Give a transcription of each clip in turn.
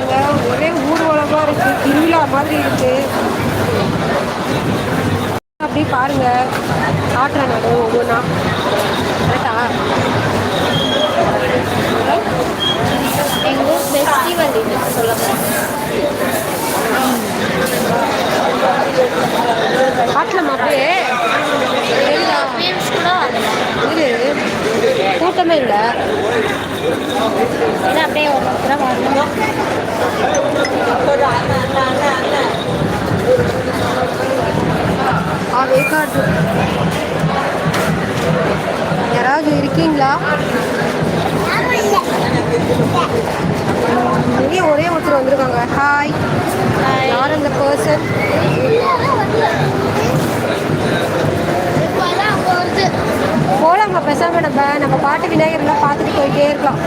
இருக்காங்க ஒரே ஊர்வலமாக இருக்குது திருவிழா மாதிரி இருக்குது அப்படி பாருங்க. காட்டுறேன் நான் ஒவ்வொன்றா கரெக்டா எங்கள் ஃபெஸ்டிவல் இது அப்படியே? கூட வரல. இது கூட்டமே இல்லை. அப்படியே வரணும் அதே காட்டு யாராவது இருக்கீங்களா? இங்கே ஒரே ஒருத்தர் வந்திருக்காங்க. ஹாய் யார் அந்த பர்சன் போலாங்க பேசாம நம்ம நம்ம பாட்டு விநாயகர்லாம் பார்த்துட்டு போயிட்டே இருக்கலாம்.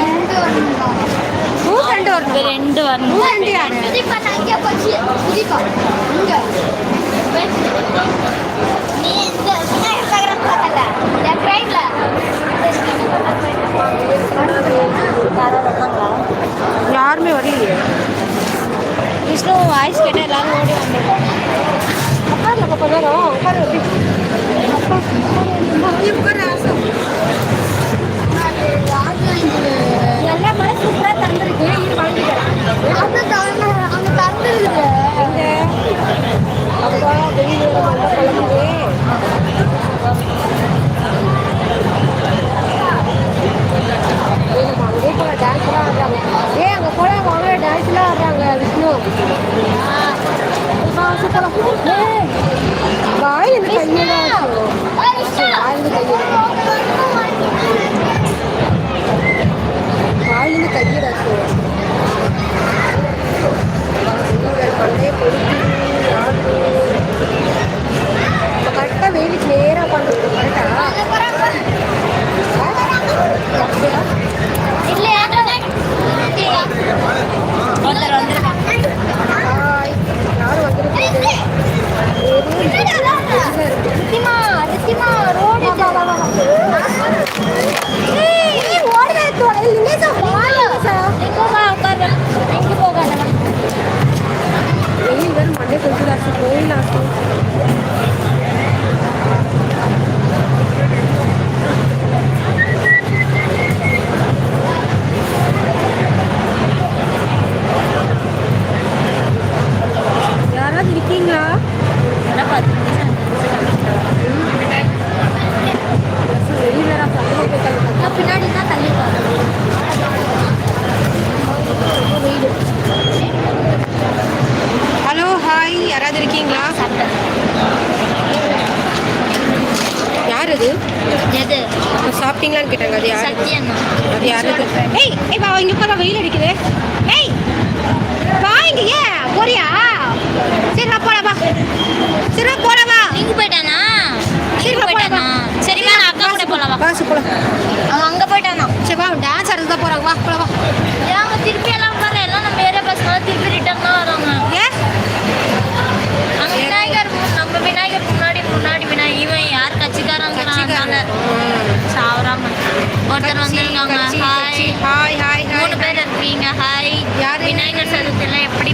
ரெண்டு வரணுங்களா நூற்றி ரெண்டு வரணும் ரெண்டு வரணும் நூற்றி ரெண்டு யாரு புதிப்பா நான் இங்கே போச்சு புதிப்பா இங்கே நீ இந்த விநாயகர் நகரம் பார்க்கல லெஃப்ட் ரைட்ல யாருமே வரலையே விஷ்ணு வாய்ஸ் கேட்டால் எல்லாரும் ஓடி வந்துருக்காங்க உட்காருல கொஞ்ச நேரம் உட்காரு அப்படி. அப்பா, எல்லா மழை சூப்பராக தந்துருக்கு. இது வாங்கிக்கிறேன் அங்கே தந்துருக்கு எங்க? அப்பா வெளியில நல்லா குழம்பு யாராவது இருக்கீங்களா? யார் அது எது சாப்பிட்டீங்களான்னு கேட்டாங்க. அது யார் அது யார் அது ஏய் ஏய் வா இங்க போதா வெயில் அடிக்குது. ஏய் வா இங்க ஏன் போறியா? சரி வா போலாம் வா. சரி வா இங்க போயிட்டானா?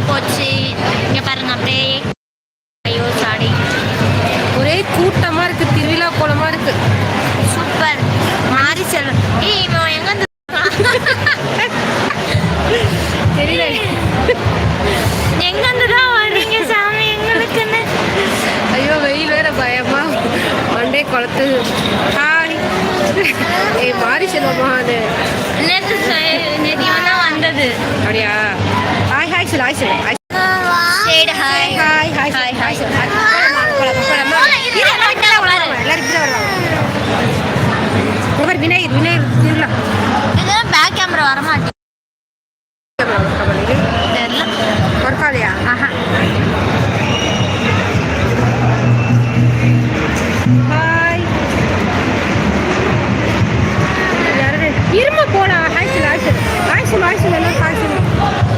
போச்சு. இங்க பாருங்க அப்படியே ஐயோ சாடி ஒரே கூட்டமா இருக்கு திருவிழா கோலமா இருக்கு. சூப்பர் மாறி செல்வன் ஏய் விநாயகர் விநாயகர் திருவிழா இதெல்லாம் பேக் கேமரா வர ஆஹா. ஹாய் யாரு இருமா போலாம் ஹாய் சொல்லு ஹாய் சொல்லு. ஹாய் சொல்லு ஹாய் சொல்லு. எல்லாம் ஹாய் சொல்லு?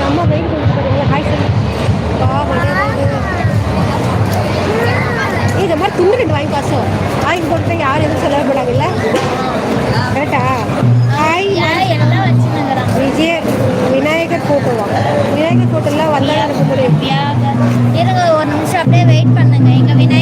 நம்ம வெயில் கொடுத்து பாருங்க. ஹாய் சொல்லு. வா வா, வா, வா. ஏய், இந்த மாதிரி துண்டு ரெண்டு வாங்கி பாசம் வாங்கி போட்டு யாரும் எதுவும் செலவு கரெக்டா ஹாய். விஜய் விநாயகர் ஃபோட்டோவா விநாயகர் ஃபோட்டோலாம் வந்தால் அனுப்ப முடியும். இருங்க ஒரு நிமிஷம் அப்படியே வெயிட் பண்ணுங்க. எங்க விநாயகர்